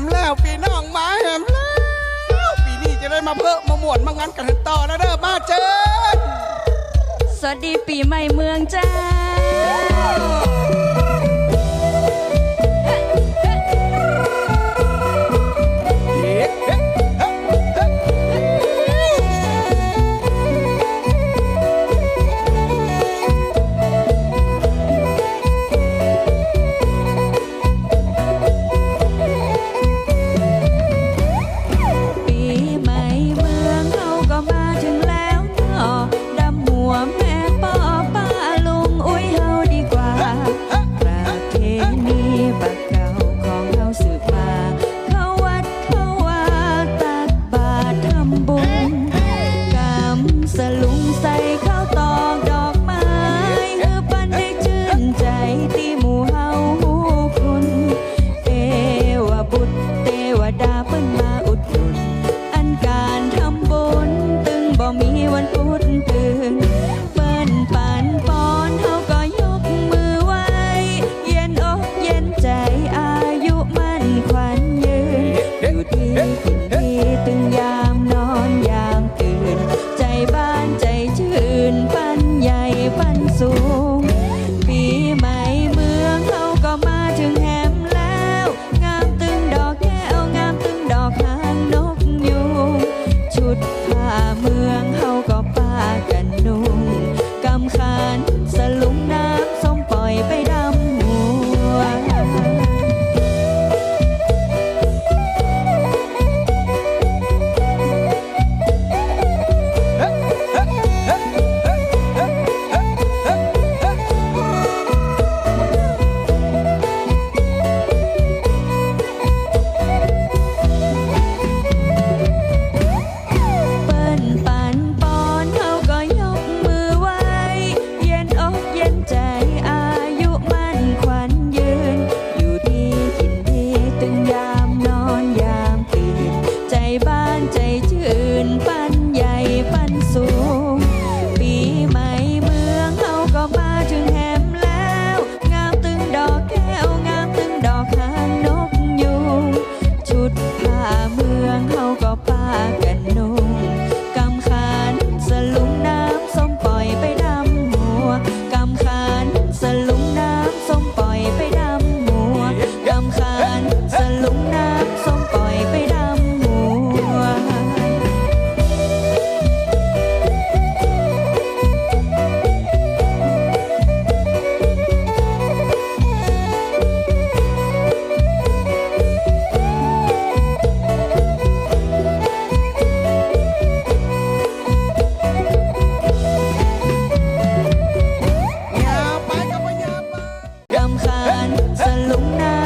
มแล้วพี่น้องมาแหมแล้ว ปีนี้จะได้มาเพิ่มมาหมวนมางั้นกันต่อนะเด้อมาเจอสวัสดีปีใหม่เมืองจ้า บักเก่าของเขาสืบมา เขาวัดเขาว่าตักบาทำบุ นสลุง รำคาญสลุงหนา